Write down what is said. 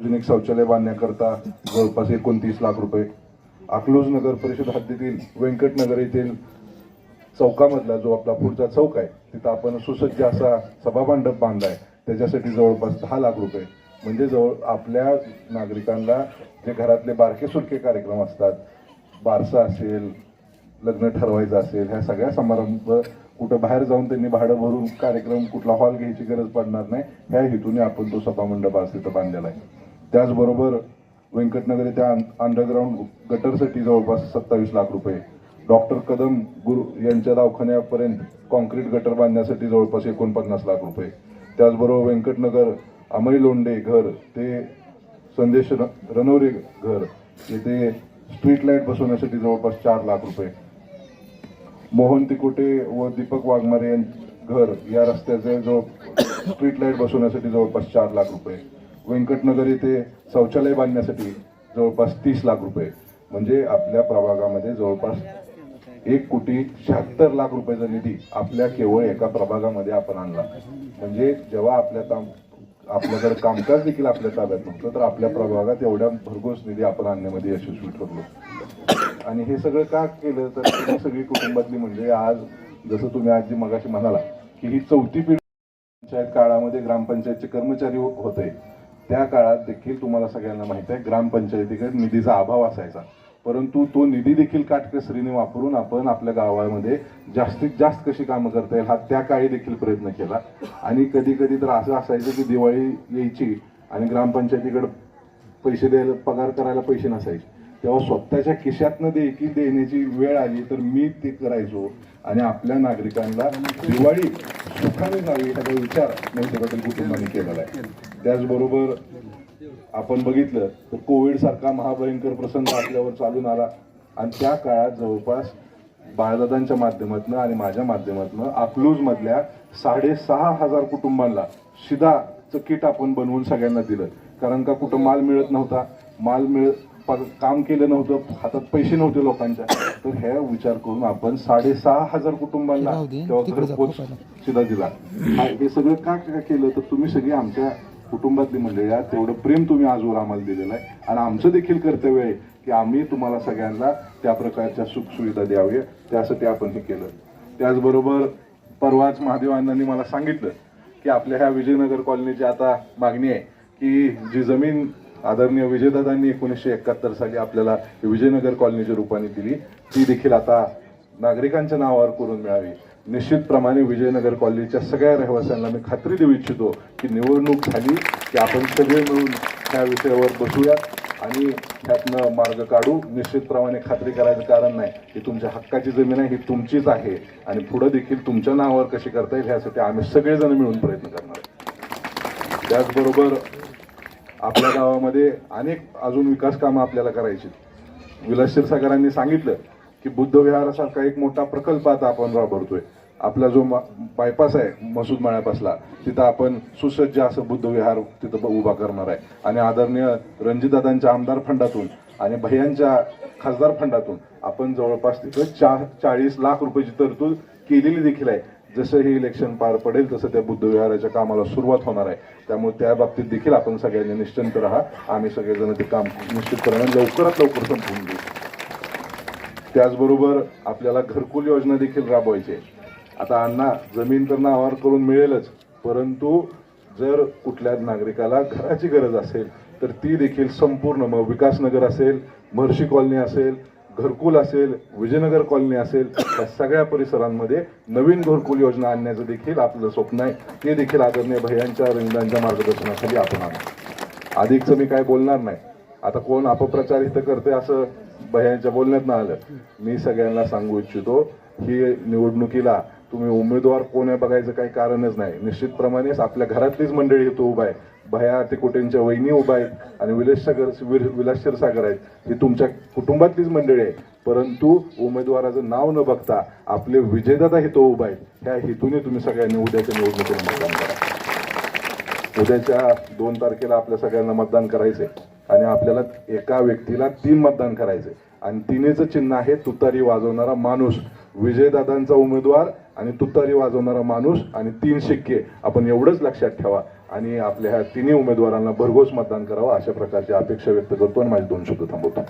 सार्वजनिक शौचालय बांधण्याकरता जवळपास एकोणतीस लाख रुपये. अकलूज नगर परिषद हद्दीतील व्यंकटनगर येथील चौकामधला जो आपला पुढचा चौक आहे तिथं आपण सुसज्ज असा सभामंडप बांधलाय. त्याच्यासाठी जवळपास दहा लाख रुपये. म्हणजे जवळ आपल्या नागरिकांना जे घरातले बारके सुरके कार्यक्रम असतात बारसा असेल लग्न ठरवायचं असेल ह्या सगळ्या समारंभ कुठं बाहेर जाऊन त्यांनी भाडं भरून कार्यक्रम कुठला हॉल घ्यायची गरज पडणार नाही ह्या हेतूने आपण तो सभामंडप असेल तिथं बांधलेला आहे. त्याचबरोबर व्यंकटनगर येथे अंडरग्राऊंड गटरसाठी जवळपास सत्तावीस लाख रुपये. डॉक्टर कदम गुरु यांच्या दवाखान्यापर्यंत कॉन्क्रीट गटर बांधण्यासाठी जवळपास एकोणपन्नास लाख रुपये. त्याचबरोबर व्यंकटनगर अमई लोंडे घर ते संदेश र- रनवरे घर येथे स्ट्रीट लाइट बसवण्यासाठी जवळपास चार लाख रुपये. मोहन तिकोटे व दीपक वाघमारे घर या रस्त्याचे जवळ स्ट्रीट लाइट बसवण्यासाठी जवळपास चार लाख रुपये. व्यंकटनगर येथे शौचालय बांधण्यासाठी जवळपास तीस लाख रुपये. म्हणजे आपल्या प्रभागामध्ये जवळपास एक कोटी शहात्तर लाख रुपयाचा निधी आपल्या केवळ एका प्रभागामध्ये आपण आणला. म्हणजे जेव्हा आपल्या ताम आपल्याकडे कामकाज देखील आपल्या ताब्यात नव्हतं तर आपल्या प्रभागात एवढ्या भरघोस निधी आपण आणण्यामध्ये यशस्वी ठरलो. आणि हे सगळं का केलं? तर तुम्ही सगळी कुटुंबातली म्हणजे आज जसं तुम्ही आजी मगाशी म्हणाला की ही चौथी पिढी पंचायत काळामध्ये ग्रामपंचायतचे कर्मचारी होते. त्या काळात देखील तुम्हाला सगळ्यांना माहीत आहे ग्रामपंचायतीकडे निधीचा अभाव असायचा. परंतु तो निधी देखील काटकसरीने वापरून आपण आपल्या गावामध्ये जास्तीत जास्त कशी कामं करता येईल हा त्या काळी देखील प्रयत्न केला. आणि कधी कधी तर असं असायचं की दिवाळी यायची आणि ग्रामपंचायतीकडे पैसे द्यायला पगार करायला पैसे नसायचे. तेव्हा स्वतःच्या खिशातनं देखील देण्याची वेळ आली तर मी ते करायचो. आणि आपल्या नागरिकांना दिवाळी सुखाने जावी ह्याचा विचार मोहिते पाटील कुटुंबाने केलेला आहे. त्याचबरोबर आपण बघितलं तर कोविड सारखा महाभयंकर प्रसंग आपल्यावर चालून आला. आणि त्या काळात जवळपास बाळदादांच्या माध्यमातून आणि माझ्या माध्यमातून अकलूज मधल्या साडेसहा हजार कुटुंबांना शिदाचं किट आपण बनवून सगळ्यांना दिलं. कारण का कुठं माल मिळत नव्हता. माल मिळ काम केलं नव्हतं. हातात पैसे नव्हते लोकांच्या. तर ह्या विचार करून आपण साडेसहा हजार कुटुंबांना तेव्हा घरपोच शिदा दिला. हा- हे सगळं का केलं? तर तुम्ही सगळी आमच्या कुटुंबातली मंडळी आहात तेवढं प्रेम तुम्ही आजवर आम्हाला दिलेलं आहे. आणि आमचं देखील कर्तव्य आहे की आम्ही तुम्हाला सगळ्यांना त्या प्रकारच्या सुखसुविधा द्याव्या. त्यासाठी आपण हे केलं. त्याचबरोबर परवाच महादेव अण्णांनी मला सांगितलं की आपल्या ह्या विजयनगर कॉलनीची आता मागणी आहे की जी जमीन आदरणीय विजयदादांनी एकोणीसशे एकाहत्तर साली आपल्याला विजयनगर कॉलनीच्या रूपाने दिली ती देखील आता नागरिकांच्या नावावर करून मिळावी. निश्चितप्रमाणे विजयनगर कॉलनीच्या सगळ्या रहिवाशांना मी खात्री देऊ इच्छितो की निवडणूक झाली की आपण सगळे मिळून त्या विषयावर बसूयात आणि त्यातनं मार्ग काढू. निश्चितप्रमाणे खात्री करायचं कारण नाही. की तुमच्या हक्काची जमीन आहे ही तुमचीच आहे. आणि पुढं देखील तुमच्या नावावर कशी करता येईल ह्यासाठी आम्ही सगळेजण मिळून प्रयत्न करणार आहे. त्याचबरोबर आपल्या गावामध्ये अनेक अजून विकास कामं आपल्याला करायची विलास क्षीरसागरांनी सांगितलं की बुद्ध विहारासारखा एक मोठा प्रकल्प आता आपण राबवतोय. आपला जो बायपास आहे मसूद माळ्यापासला तिथं आपण सुसज्ज असं बुद्ध विहार तिथं ब- उभा करणार आहे. आणि आदरणीय रणजितदादांच्या आमदार फंडातून आणि भैयांच्या खासदार फंडातून आपण जवळपास तिथं चा चाळीस लाख रुपयाची तरतूद केलेली देखील आहे. जसं हे इलेक्शन पार पडेल तसं त्या बुद्ध विहाराच्या कामाला सुरुवात होणार आहे. त्यामुळे त्या बाबतीत देखील आपण सगळ्यांनी निश्चिंत राहा. आम्ही सगळेजण ते काम निश्चितपणे लवकरात लवकर संपवून देऊ. त्याचबरोबर आपल्याला घरकुल योजना देखील राबवायची आहे. आता अण्णा जमीन तर नावावर करून मिळेलच परंतु जर कुठल्या नागरिकाला घराची गरज असेल तर ती देखील संपूर्ण मग विकासनगर असेल महर्षी कॉलनी असेल घरकुल असेल विजयनगर कॉलनी असेल या सगळ्या परिसरांमध्ये नवीन घरकुल योजना आणण्याचं देखील आपलं स्वप्न आहे. ते देखील आदरणीय भैयांच्या रंगांच्या मार्गदर्शनाखाली आपण आणू अधिकचं मी काय बोलणार नाही. आता कोण अपप्रचार इथं करते असं भैयांच्या बोलण्यात ना आलं. मी सगळ्यांना सांगू इच्छितो ही निवडणुकीला तुम्ही उमेदवार कोण आहे बघायचं काही कारणच नाही. निश्चितप्रमाणेच आपल्या घरातलीच मंडळी इथं उभा आहे. भया अतिकुटेंच्या वहिनी उभा आहेत आणि विलास सागर विर- विलास क्षीरसागर आहेत. ही तुमच्या कुटुंबातलीच मंडळी आहे. परंतु उमेदवाराचं नाव न बघता आपले विजयदादा हेतू उभा आहेत. ह्या हेतूने तुम्ही सगळ्यांनी उद्याच्या निवडणुकीला मतदान करा. उद्याच्या दोन तारखेला आपल्या सगळ्यांना मतदान करायचंय आणि आपल्याला एका व्यक्तीला तीन मतदान करायचे आणि तिन्हीचं चिन्ह आहे तुतारी वाजवणारा माणूस. विजयदादांचा उमेदवार आणि तुतारी वाजवणारा माणूस आणि तीन शिक्के. आपण एवढंच लक्षात ठेवा. आणि आपल्या ह्या तिन्ही उमेदवारांना भरघोस मतदान करावं अशा प्रकारची अपेक्षा व्यक्त करतो आणि माझे दोन शब्द थांबवतो.